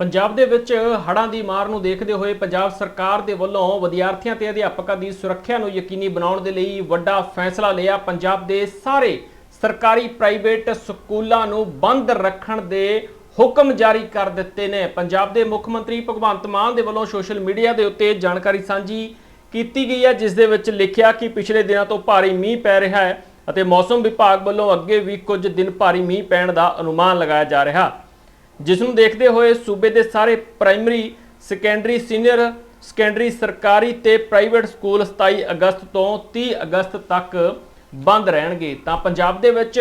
ਪੰਜਾਬ ਦੇ ਵਿੱਚ ਹੜ੍ਹਾਂ ਦੀ ਮਾਰ ਨੂੰ ਦੇਖਦੇ ਹੋਏ ਪੰਜਾਬ ਸਰਕਾਰ ਦੇ ਵੱਲੋਂ ਵਿਦਿਆਰਥੀਆਂ ਤੇ ਅਧਿਆਪਕਾਂ ਦੀ ਸੁਰੱਖਿਆ ਨੂੰ ਯਕੀਨੀ ਬਣਾਉਣ ਦੇ ਲਈ ਵੱਡਾ ਫੈਸਲਾ ਲਿਆ। ਪੰਜਾਬ ਦੇ ਸਾਰੇ ਸਰਕਾਰੀ ਪ੍ਰਾਈਵੇਟ ਸਕੂਲਾਂ ਨੂੰ ਬੰਦ ਰੱਖਣ ਦੇ ਹੁਕਮ ਜਾਰੀ ਕਰ ਦਿੱਤੇ ਨੇ। ਪੰਜਾਬ ਦੇ ਮੁੱਖ ਮੰਤਰੀ ਭਗਵੰਤ ਮਾਨ ਦੇ ਵੱਲੋਂ ਸੋਸ਼ਲ ਮੀਡੀਆ ਦੇ ਉੱਤੇ ਜਾਣਕਾਰੀ ਸਾਂਝੀ ਕੀਤੀ ਗਈ ਹੈ, ਜਿਸ ਦੇ ਵਿੱਚ ਲਿਖਿਆ ਕਿ ਪਿਛਲੇ ਦਿਨਾਂ ਤੋਂ ਭਾਰੀ ਮੀਂਹ ਪੈ ਰਿਹਾ ਹੈ ਅਤੇ ਮੌਸਮ ਵਿਭਾਗ ਵੱਲੋਂ ਅੱਗੇ ਵੀ ਕੁਝ ਦਿਨ ਭਾਰੀ ਮੀਂਹ ਪੈਣ ਦਾ ਅਨੁਮਾਨ ਲਗਾਇਆ ਜਾ ਰਿਹਾ। ਜਿਸ ਨੂੰ ਦੇਖਦੇ ਹੋਏ ਸੂਬੇ ਦੇ ਸਾਰੇ ਪ੍ਰਾਇਮਰੀ ਸੈਕੰਡਰੀ ਸੀਨੀਅਰ ਸੈਕੰਡਰੀ ਸਰਕਾਰੀ ਤੇ ਪ੍ਰਾਈਵੇਟ ਸਕੂਲ 27 ਅਗਸਤ ਤੋਂ 30 ਅਗਸਤ ਤੱਕ ਬੰਦ ਰਹਿਣਗੇ। ਤਾਂ ਪੰਜਾਬ ਦੇ ਵਿੱਚ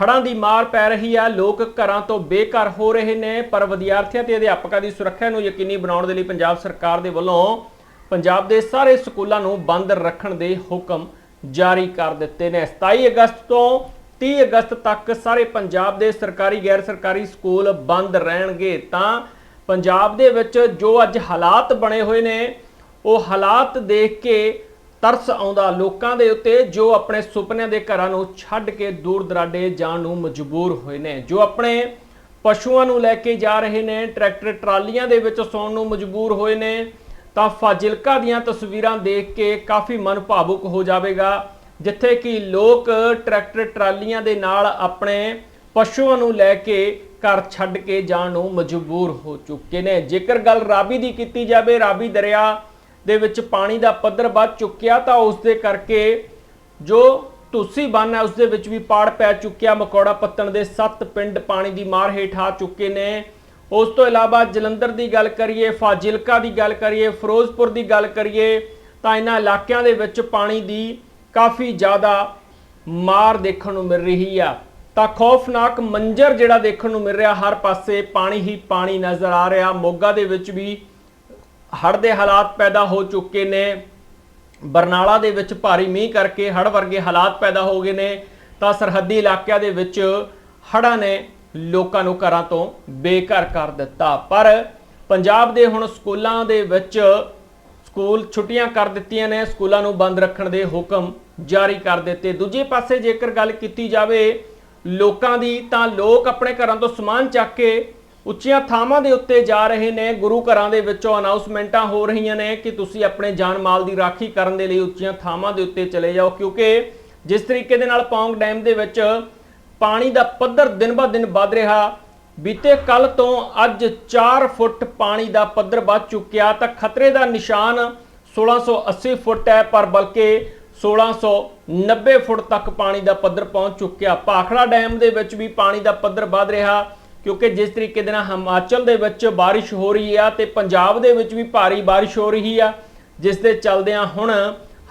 ਹੜ੍ਹਾਂ ਦੀ ਮਾਰ ਪੈ ਰਹੀ ਹੈ ਲੋਕ ਘਰਾਂ ਤੋਂ ਬੇਘਰ ਹੋ ਰਹੇ ਨੇ, ਪਰ ਵਿਦਿਆਰਥੀਆਂ ਤੇ ਅਧਿਆਪਕਾਂ ਦੀ ਸੁਰੱਖਿਆ ਨੂੰ ਯਕੀਨੀ ਬਣਾਉਣ ਦੇ ਲਈ ਪੰਜਾਬ ਸਰਕਾਰ ਦੇ ਵੱਲੋਂ ਪੰਜਾਬ ਦੇ ਸਾਰੇ ਸਕੂਲਾਂ ਨੂੰ ਬੰਦ ਰੱਖਣ ਦੇ ਹੁਕਮ ਜਾਰੀ ਕਰ ਦਿੱਤੇ ਨੇ। 27 ਅਗਸਤ ਤੋਂ 30 ਅਗਸਤ ਤੱਕ ਸਾਰੇ ਪੰਜਾਬ ਦੇ ਸਰਕਾਰੀ, ਗੈਰ ਸਰਕਾਰੀ ਸਕੂਲ ਬੰਦ ਰਹਿਣਗੇ। ਤਾਂ ਪੰਜਾਬ ਦੇ ਵਿੱਚ ਜੋ ਅੱਜ ਹਾਲਾਤ ਬਣੇ ਹੋਏ ਨੇ, ਉਹ ਹਾਲਾਤ ਦੇਖ ਕੇ ਤਰਸ ਆਉਂਦਾ ਲੋਕਾਂ ਦੇ ਉੱਤੇ, ਜੋ ਆਪਣੇ ਸੁਪਨਿਆਂ ਦੇ ਘਰਾਂ ਨੂੰ ਛੱਡ ਕੇ ਦੂਰ ਦਰਾਡੇ ਜਾਣ ਨੂੰ ਮਜਬੂਰ ਹੋਏ ਨੇ। ਜੋ ਆਪਣੇ ਪਸ਼ੂਆਂ ਨੂੰ ਲੈ ਕੇ ਜਾ ਰਹੇ ਨੇ, ਟਰੈਕਟਰ ਟਰਾਲੀਆਂ ਦੇ ਵਿੱਚ ਸੌਣ ਨੂੰ ਮਜਬੂਰ ਹੋਏ ਨੇ, ਤਾਂ ਫਾਜ਼ਿਲਕਾ ਦੀਆਂ ਤਸਵੀਰਾਂ ਦੇਖ ਕੇ ਕਾਫੀ ਮਨ ਭਾਵੁਕ ਹੋ ਜਾਵੇਗਾ। ਜਿੱਥੇ ਕਿ ਲੋਕ ਟਰੈਕਟਰ ਟਰਾਲੀਆਂ ਦੇ ਨਾਲ ਆਪਣੇ ਪਸ਼ੂਆਂ ਨੂੰ ਲੈ ਕੇ ਘਰ ਛੱਡ ਕੇ ਜਾਣ ਨੂੰ ਮਜਬੂਰ ਹੋ ਚੁੱਕੇ ਨੇ। ਜੇਕਰ ਗੱਲ ਰਾਵੀ ਦੀ ਕੀਤੀ ਜਾਵੇ ਰਾਵੀ ਦਰਿਆ ਦੇ ਵਿੱਚ ਪਾਣੀ ਦਾ ਪੱਧਰ ਵੱਧ ਚੁੱਕਿਆ ਤਾਂ ਉਸ ਦੇ ਕਰਕੇ ਜੋ ਤੁਸੀ ਬੰਨ ਹੈ, ਉਸ ਦੇ ਵਿੱਚ ਵੀ ਪਾੜ ਪੈ ਚੁੱਕਿਆ। ਮਕੌੜਾ ਪੱਤਣ ਦੇ 7 ਪਿੰਡ ਪਾਣੀ ਦੀ ਮਾਰ ਹੇਠ ਆ ਚੁੱਕੇ ਨੇ। ਉਸ ਤੋਂ ਇਲਾਵਾ ਜਲੰਧਰ ਦੀ ਗੱਲ ਕਰੀਏ, ਫਾਜ਼ਿਲਕਾ ਦੀ ਗੱਲ ਕਰੀਏ, ਫਿਰੋਜ਼ਪੁਰ ਦੀ ਗੱਲ ਕਰੀਏ, ਤਾਂ ਇਹਨਾਂ ਇਲਾਕਿਆਂ ਦੇ ਵਿੱਚ ਪਾਣੀ ਦੀ ਕਾਫੀ ਜ਼ਿਆਦਾ ਮਾਰ ਦੇਖਣ ਨੂੰ ਮਿਲ ਰਹੀ ਆ। ਤਾਂ ਖੌਫਨਾਕ ਮੰਜ਼ਰ ਜਿਹੜਾ ਦੇਖਣ ਨੂੰ ਮਿਲ ਰਿਹਾ, ਹਰ ਪਾਸੇ ਪਾਣੀ ਹੀ ਪਾਣੀ ਨਜ਼ਰ ਆ ਰਿਹਾ। ਮੋਗਾ ਦੇ ਵਿੱਚ ਵੀ ਹੜ੍ਹ ਦੇ ਹਾਲਾਤ ਪੈਦਾ ਹੋ ਚੁੱਕੇ ਨੇ। ਬਰਨਾਲਾ ਦੇ ਵਿੱਚ ਭਾਰੀ ਮੀਂਹ ਕਰਕੇ ਹੜ੍ਹ ਵਰਗੇ ਹਾਲਾਤ ਪੈਦਾ ਹੋ ਗਏ ਨੇ। ਤਾਂ ਸਰਹੱਦੀ ਇਲਾਕਿਆਂ ਦੇ ਵਿੱਚ ਹੜ੍ਹਾਂ ਨੇ ਲੋਕਾਂ ਨੂੰ ਘਰਾਂ ਤੋਂ ਬੇਘਰ ਕਰ ਦਿੱਤਾ। ਪਰ ਪੰਜਾਬ ਦੇ ਹੁਣ ਸਕੂਲਾਂ ਦੇ ਵਿੱਚ ਸਕੂਲ ਛੁੱਟੀਆਂ ਕਰ ਦਿੱਤੀਆਂ ਨੇ। ਸਕੂਲਾਂ ਨੂੰ ਬੰਦ ਰੱਖਣ ਦੇ ਹੁਕਮ ਜਾਰੀ ਕਰ ਦਿੱਤੇ। ਦੂਜੇ ਪਾਸੇ ਜੇਕਰ ਗੱਲ ਕੀਤੀ ਜਾਵੇ ਲੋਕਾਂ ਦੀ, ਤਾਂ ਲੋਕ ਆਪਣੇ ਘਰਾਂ ਤੋਂ ਸਮਾਨ ਚੱਕ ਕੇ ਉੱਚੀਆਂ ਥਾਵਾਂ ਦੇ ਉੱਤੇ ਜਾ ਰਹੇ ਨੇ। ਗੁਰੂ ਘਰਾਂ ਦੇ ਵਿੱਚੋਂ ਅਨਾਉਂਸਮੈਂਟਾਂ ਹੋ ਰਹੀਆਂ ਨੇ ਕਿ ਤੁਸੀਂ ਆਪਣੇ ਜਾਨ ਮਾਲ ਦੀ ਰਾਖੀ ਕਰਨ ਦੇ ਲਈ ਉੱਚੀਆਂ ਥਾਵਾਂ ਦੇ ਉੱਤੇ ਚਲੇ ਜਾਓ, ਕਿਉਂਕਿ ਜਿਸ ਤਰੀਕੇ ਦੇ ਨਾਲ ਪੌਂਗ ਡੈਮ ਦੇ ਵਿੱਚ ਪਾਣੀ ਦਾ ਪੱਧਰ ਦਿਨ ਬਾ ਦਿਨ ਵੱਧ ਰਿਹਾ, ਬੀਤੇ ਕੱਲ ਤੋਂ ਅੱਜ 4 ਫੁੱਟ ਪਾਣੀ ਦਾ ਪੱਧਰ ਵੱਧ ਚੁੱਕਿਆ। ਤਾਂ ਖਤਰੇ ਦਾ ਨਿਸ਼ਾਨ 1680 ਫੁੱਟ ਹੈ, ਪਰ ਬਲਕਿ 1690 ਫੁੱਟ ਤੱਕ ਪਾਣੀ ਦਾ ਪੱਧਰ ਪਹੁੰਚ ਚੁੱਕਿਆ। ਭਾਖੜਾ ਡੈਮ ਦੇ ਵਿੱਚ ਵੀ ਪਾਣੀ ਦਾ ਪੱਧਰ ਵੱਧ ਰਿਹਾ, ਕਿਉਂਕਿ ਜਿਸ ਤਰੀਕੇ ਦੇ ਨਾਲ ਹਿਮਾਚਲ ਦੇ ਵਿੱਚ ਬਾਰਿਸ਼ ਹੋ ਰਹੀ ਆ ਤੇ ਪੰਜਾਬ ਦੇ ਵਿੱਚ ਵੀ ਭਾਰੀ ਬਾਰਿਸ਼ ਹੋ ਰਹੀ ਆ, ਜਿਸ ਦੇ ਚੱਲਦਿਆਂ ਹੁਣ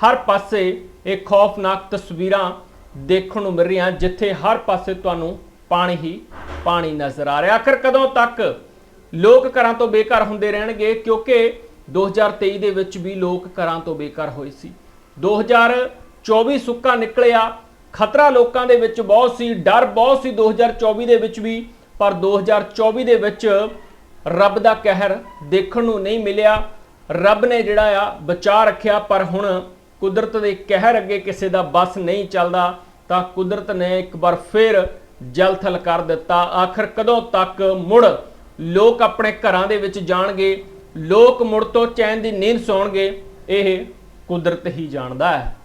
ਹਰ ਪਾਸੇ ਇਹ ਖੌਫਨਾਕ ਤਸਵੀਰਾਂ ਦੇਖਣ ਨੂੰ ਮਿਲ ਰਹੀਆਂ, ਜਿੱਥੇ ਹਰ ਪਾਸੇ ਤੁਹਾਨੂੰ ਪਾਣੀ ਹੀ ਪਾਣੀ ਨਜ਼ਰ ਆ ਰਿਹਾ। ਆਖਰ ਕਦੋਂ ਤੱਕ ਲੋਕ ਘਰਾਂ ਤੋਂ ਬੇਘਰ ਹੁੰਦੇ ਰਹਿਣਗੇ? ਕਿਉਂਕਿ 2023 ਦੇ ਵਿੱਚ ਵੀ ਲੋਕ ਘਰਾਂ ਤੋਂ ਬੇਘਰ ਹੋਏ ਸੀ। 2024 ਸੁੱਕਾ ਨਿਕਲਿਆ। ਖਤਰਾ ਲੋਕਾਂ ਦੇ ਵਿੱਚ ਬਹੁਤ ਸੀ, ਡਰ ਬਹੁਤ ਸੀ 2024 ਦੇ ਵਿੱਚ ਵੀ, ਪਰ 2024 ਦੇ ਵਿੱਚ ਰੱਬ ਦਾ ਕਹਿਰ ਦੇਖਣ ਨੂੰ ਨਹੀਂ ਮਿਲਿਆ। ਰੱਬ ਨੇ ਜਿਹੜਾ ਆ, ਬਚਾ ਰੱਖਿਆ, ਪਰ ਹੁਣ ਕੁਦਰਤ ਦੇ ਕਹਿਰ ਅੱਗੇ ਕਿਸੇ ਦਾ ਬਸ ਨਹੀਂ ਚੱਲਦਾ। ਤਾਂ ਕੁਦਰਤ ਨੇ ਇੱਕ ਵਾਰ ਫਿਰ ਜਲਥਲ ਕਰ ਦਿੱਤਾ। ਆਖਰ ਕਦੋਂ ਤੱਕ ਮੁੜ ਲੋਕ ਆਪਣੇ ਘਰਾਂ ਦੇ ਵਿੱਚ ਜਾਣਗੇ? ਲੋਕ ਮੁੜ ਤੋਂ ਚੈਨ ਦੀ ਨੀਂਦ ਸੌਣਗੇ? ਇਹ ਕੁਦਰਤ ਹੀ ਜਾਣਦਾ ਹੈ।